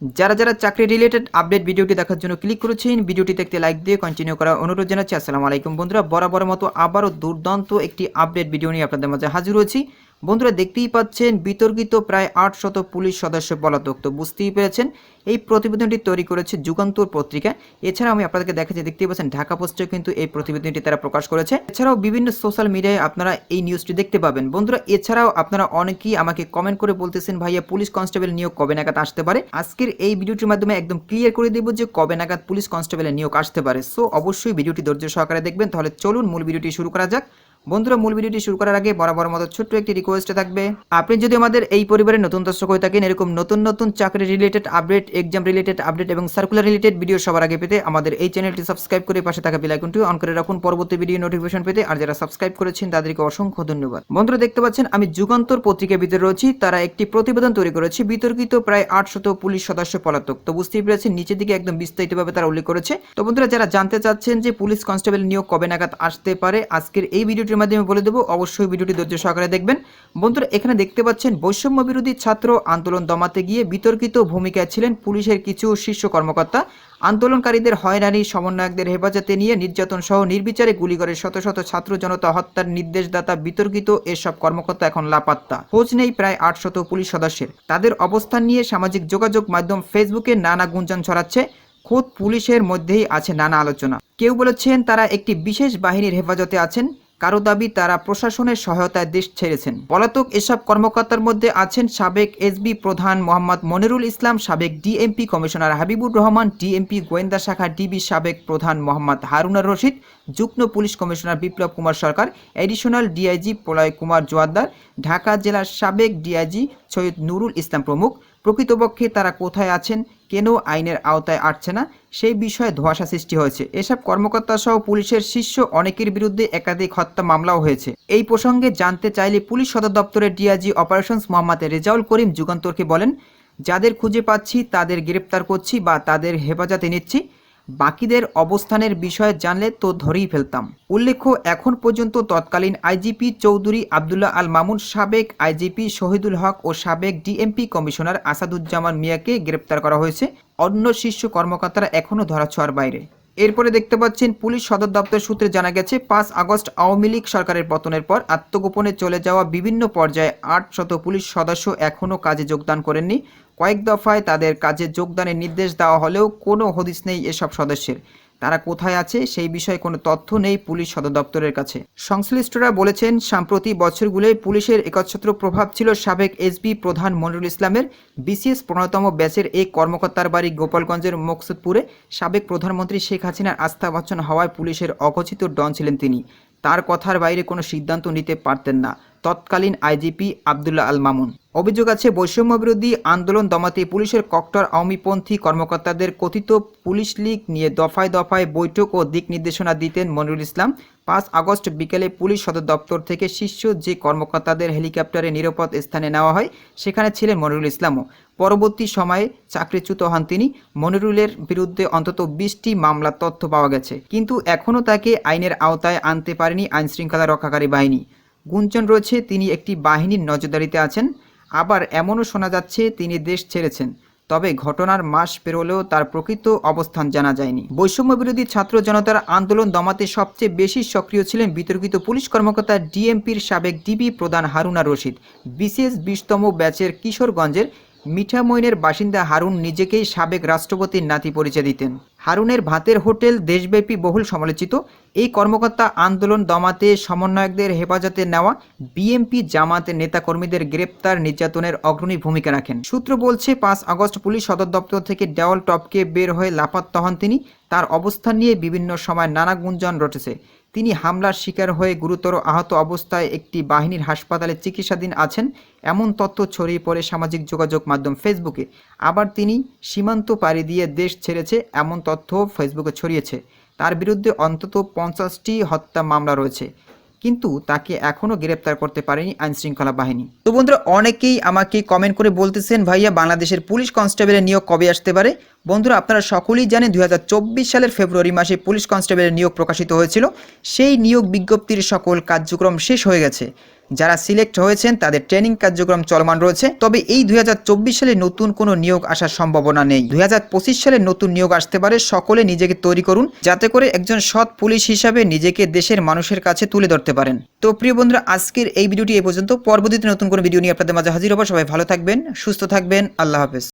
যারা যারা চাকরি রিলেটেড আপডেট ভিডিওটি দেখার জন্য ক্লিক করেছেন, ভিডিওটি দেখতে লাইক দিয়ে কন্টিনিউ করার অনুরোধ জানাচ্ছি। আসসালামু আলাইকুম বন্ধুরা বরাবর মতো আবারও দুর্দান্ত একটি আপডেট ভিডিও নিয়ে আপনাদের মাঝে হাজির হয়েছি। বন্ধুরা দেখতেই পাচ্ছেন, বিতর্কিত প্রায় আটশত পুলিশ সদস্য পলাতক তো বুঝতেই পেরেছেন, এই প্রতিবেদনটি তৈরি করেছে যুগান্তর পত্রিকা। এছাড়া আমি আপনাদেরকে দেখাচ্ছি, দেখতেই পাচ্ছেন, ঢাকা পোস্টেও কিন্তু এই প্রতিবেদনটি তারা প্রকাশ করেছে। এছাড়াও বিভিন্ন সোশ্যাল মিডিয়ায় আপনারা এই নিউজটি দেখতে পাবেন। বন্ধুরা, এছাড়াও আপনারা অনেকেই আমাকে কমেন্ট করে বলতেছেন, ভাইয়া, পুলিশ কনস্টেবল নিয়োগ কবে নাগাদ আসতে পারে? আজকের এই ভিডিওটির মাধ্যমে একদম ক্লিয়ার করে দেবো যে কবে নাগাদ পুলিশ কনস্টেবলের নিয়োগ আসতে পারে। সো অবশ্যই ভিডিওটি ধৈর্য সহকারে দেখবেন। তাহলে চলুন, মূল ভিডিওটি শুরু করা যাক। বন্ধুরা, মূল ভিডিওটি শুরু করার আগে বরাবর মতো ছোট্ট একটি রিকোয়েস্ট থাকবে। আপনি যদি আমাদের এই পরিবারের নতুন দর্শক হয়ে থাকেন, এরকম নতুন নতুন চাকরি related update exam related update এবং সার্কুলার রিলেটেড ভিডিও সবার আগে পেতে আমাদের এই চ্যানেলটি সাবস্ক্রাইব করে পাশে থাকা বেল আইকনটি অন করে রাখুন। পরবর্তী ভিডিও নোটিফিকেশন পেতে আর যারা সাবস্ক্রাইব করেছেন, তাদেরকে অসংখ্য ধন্যবাদ। বন্ধুরা, দেখতে পাচ্ছেন, আমি যুগান্তর পত্রিকার ভিতরে রয়েছি। তারা একটি প্রতিবেদন তৈরি করেছে, বিতর্কিত প্রায় আটশত পুলিশ সদস্য পলাতক। তো বুঝতেই পেরেছেন, নিচের দিকে একদম বিস্তারিতভাবে তারা উল্লেখ করেছে। তো বন্ধুরা, যারা জানতে চাচ্ছেন যে পুলিশ কনস্টেবল নিয়োগ কবে নাগাদ আসতে পারে, আজকের এই ভিডিওটির মাধ্যমে বলে দেবো, অবশ্যই ভিডিওটি ধৈর্য সহকারে দেখবেন। বন্ধুরা, এখানে দেখতে পাচ্ছেন বৈষম্য বিরোধী ছাত্র আন্দোলন দমাতে গিয়ে বিতর্কিত ভূমিকায় ছিলেন পুলিশের কিছু শীর্ষ কর্মকর্তা। আন্দোলনকারীদের হয়রানি, সমন্বয়কদের হেফাজতে নিয়ে নির্যাতন সহ নির্বিচারে গুলি করে শত শত ছাত্র জনতা হত্যার নির্দেশদাতা বিতর্কিত এসব কর্মকর্তা এখন লাপাত্তা। খোঁজ নেই প্রায় আটশত পুলিশ সদস্যের। তাদের অবস্থান নিয়ে সামাজিক যোগাযোগ মাধ্যম ফেসবুকে নানা গুঞ্জন ছড়াচ্ছে। খোদ পুলিশের মধ্যেই আছে নানা আলোচনা। কেউ বলেছেন তারা একটি বিশেষ বাহিনীর হেফাজতে আছেন। কারও দাবি তারা প্রশাসনের সহায়তায় দেশ ছেড়েছেন। পলাতক এসব কর্মকর্তার মধ্যে আছেন সাবেক এসবি প্রধান মোহাম্মদ মনিরুল ইসলাম, সাবেক DMP commissioner Habibur Rahman, DMP গোয়েন্দা শাখা ডিবি সাবেক প্রধান মোহাম্মদ হারুনার রশিদ, যুগ্ম police commissioner Biplab Kumar Sarkar, additional DIG Proloy Kumar Joarder Dhaka জেলার সাবেক ডিআইজি সৈয়দ নুরুল ইসলাম প্রমুখ। প্রকৃতপক্ষে তারা কোথায় আছেন কেন আইনের আওতায় আসছে না? সেই বিষয়ে ধোঁয়াশা সৃষ্টি হয়েছে। এসব কর্মকর্তা সহ পুলিশের শীর্ষ অনেকের বিরুদ্ধে একাধিক হত্যা মামলাও হয়েছে। এই প্রসঙ্গে জানতে চাইলে পুলিশ সদর দপ্তরের ডিআইজি অপারেশনস মোহাম্মদ রেজাউল করিম যুগান্তরকে বলেন, যাদের খুঁজে পাচ্ছি, তাদের গ্রেপ্তার করছি বা তাদের হেফাজতে নিচ্ছি। বাকিদের অবস্থানের বিষয়ে জানলে তো ধরেই ফেলতাম। উল্লেখ্য, এখন পর্যন্ত তৎকালীন আইজিপি চৌধুরী আবদুল্লাহ আল মামুন, সাবেক আইজিপি শহীদুল হক ও সাবেক ডিএমপি কমিশনার আসাদুজ্জামান মিয়াকে গ্রেপ্তার করা হয়েছে। অন্য শীর্ষ কর্মকর্তারা এখনও ধরাছোঁয়ার বাইরে। এরপরে দেখতে পাচ্ছেন, পুলিশ সদর দপ্তর সূত্রে জানা গেছে, পাঁচ আগস্ট আওয়ামী লীগ সরকারের পতনের পর আত্মগোপনে চলে যাওয়া বিভিন্ন পর্যায়ে আট শত পুলিশ সদস্য এখনও কাজে যোগদান করেননি। কয়েক দফায় তাদের কাজে যোগদানের নির্দেশ দেওয়া হলেও কোনো হদিস নেই এসব সদস্যের। তারা কোথায় আছে সেই বিষয়ে কোনো তথ্য নেই পুলিশ সদর দপ্তরের কাছে। সংশ্লিষ্টরা বলেছেন, সাম্প্রতি বছরগুলোয় পুলিশের একচ্ছত্র প্রভাব ছিল সাবেক এসবি প্রধান মনিরুল ইসলামের। বিসিএস পনেরোতম ব্যাচের এই কর্মকর্তার বাড়ি গোপালগঞ্জের মকসুদপুরে সাবেক প্রধানমন্ত্রী শেখ হাসিনার আস্থা বচ্চন হওয়ায় পুলিশের অঘোষিত ডন ছিলেন তিনি। তার কথার বাইরে কোনো সিদ্ধান্ত নিতে পারতেন না। তৎকালীন আইজিপি আবদুল্লাহ আল মামুন। অভিযোগ আছে বৈষম্য বিরোধী আন্দোলন দমাতে পুলিশের কট্টর আওয়ামীপন্থী কর্মকর্তাদের কথিত পুলিশ লীগ নিয়ে দফায় দফায় বৈঠক ও দিক নির্দেশনা দিতেন মনিরুল ইসলাম। পাঁচ আগস্ট বিকেলে পুলিশ সদর দপ্তর থেকে শীর্ষ যে কর্মকর্তাদের হেলিকপ্টারে নিরাপদ স্থানে নেওয়া হয়, সেখানে ছিলেন মনিরুল ইসলামও। পরবর্তী সময়ে চাকরিচ্যুত হন তিনি। মনিরুলের বিরুদ্ধে অন্তত বিশটি মামলার তথ্য পাওয়া গেছে, কিন্তু এখনও তাকে আইনের আওতায় আনতে পারেনি আইনশৃঙ্খলা রক্ষাকারী বাহিনী। গুঞ্জন রয়েছে, তিনি একটি বাহিনীর নজরদারিতে আছেন। আবার এমনও শোনা যাচ্ছে, তিনি দেশ ছেড়েছেন। তবে ঘটনার মাস পেরোলেও তার প্রকৃত অবস্থান জানা যায়নি। বৈষম্য বিরোধী ছাত্র জনতার আন্দোলন দমাতে সবচেয়ে বেশি সক্রিয় ছিলেন বিতর্কিত পুলিশ কর্মকর্তা ডিএমপির সাবেক ডিবি প্রধান হারুনা রশিদ। বিশেষ বিশতম ব্যাচের কিশোরগঞ্জের মিঠামইনের বাসিন্দা হারুন নিজেকেই সাবেক রাষ্ট্রপতির নাতি পরিচয় দিতেন। হারুনের ভাতের হোটেল দেশব্যাপী বহুল সমালোচিত। এই কর্মকর্তা আন্দোলন দমাতে সমন্বয়কদের হেফাজতে নেওয়া বিএমপি জামাতের নেতাকর্মীদের গ্রেপ্তার নির্যাতনের অগ্রণী ভূমিকা রাখেন। সূত্র বলছে, পাঁচ আগস্ট পুলিশ সদর দপ্তর থেকে ডেওয়াল টপকে বের হয়ে লাপাত্তা হন তিনি। তার অবস্থান নিয়ে বিভিন্ন সময় নানা গুঞ্জন রটেছে। তিনি হামলার শিকার হয়ে গুরুতর আহত অবস্থায় একটি বাহিনীর হাসপাতালে চিকিৎসাধীন আছেন। এমন তথ্য ছড়িয়ে পড়ে সামাজিক যোগাযোগ মাধ্যম ফেসবুকে। আবার তিনি সীমান্ত পাড়ি দিয়ে দেশ ছেড়েছে এমন তথ্য ফেসবুকে ছড়িয়েছে। তার বিরুদ্ধে অন্তত পঞ্চাশটি হত্যা মামলা রয়েছে। কিন্তু তাকে এখনও গ্রেপ্তার করতে পারেনি আইনশৃঙ্খলা বাহিনী। তো বন্ধুরা, অনেকেই আমাকে কমেন্ট করে বলতেছেন, ভাইয়া, বাংলাদেশের পুলিশ কনস্টেবলের নিয়োগ কবে আসতে পারে? বন্ধুরা, আপনারা সকলেই জানেন, দুই হাজার চব্বিশ সালের ফেব্রুয়ারি মাসে পুলিশ কনস্টেবলের নিয়োগ প্রকাশিত হয়েছিল। সেই নিয়োগ বিজ্ঞপ্তির সকল কার্যক্রম শেষ হয়ে গেছে। যারা সিলেক্ট হয়েছেন, তাদের ট্রেনিং কার্যক্রম চলমান রয়েছে। তবে এই দুই হাজার চব্বিশ সালে নতুন কোনো নিয়োগ আসার সম্ভাবনা নেই। দুই হাজার পঁচিশ সালে নতুন নিয়োগ আসতে পারে, সকলে নিজেকে তৈরি করুন, যাতে করে একজন সৎ পুলিশ হিসাবে নিজেকে দেশের মানুষের কাছে তুলে ধরতে পারেন। তো প্রিয় বন্ধুরা, আজকের এই ভিডিওটি এ পর্যন্ত। পরবর্তীতে নতুন কোনো ভিডিও নিয়ে আপনাদের মাঝে হাজির হব। সবাই ভালো থাকবেন, সুস্থ থাকবেন। আল্লাহ হাফেজ।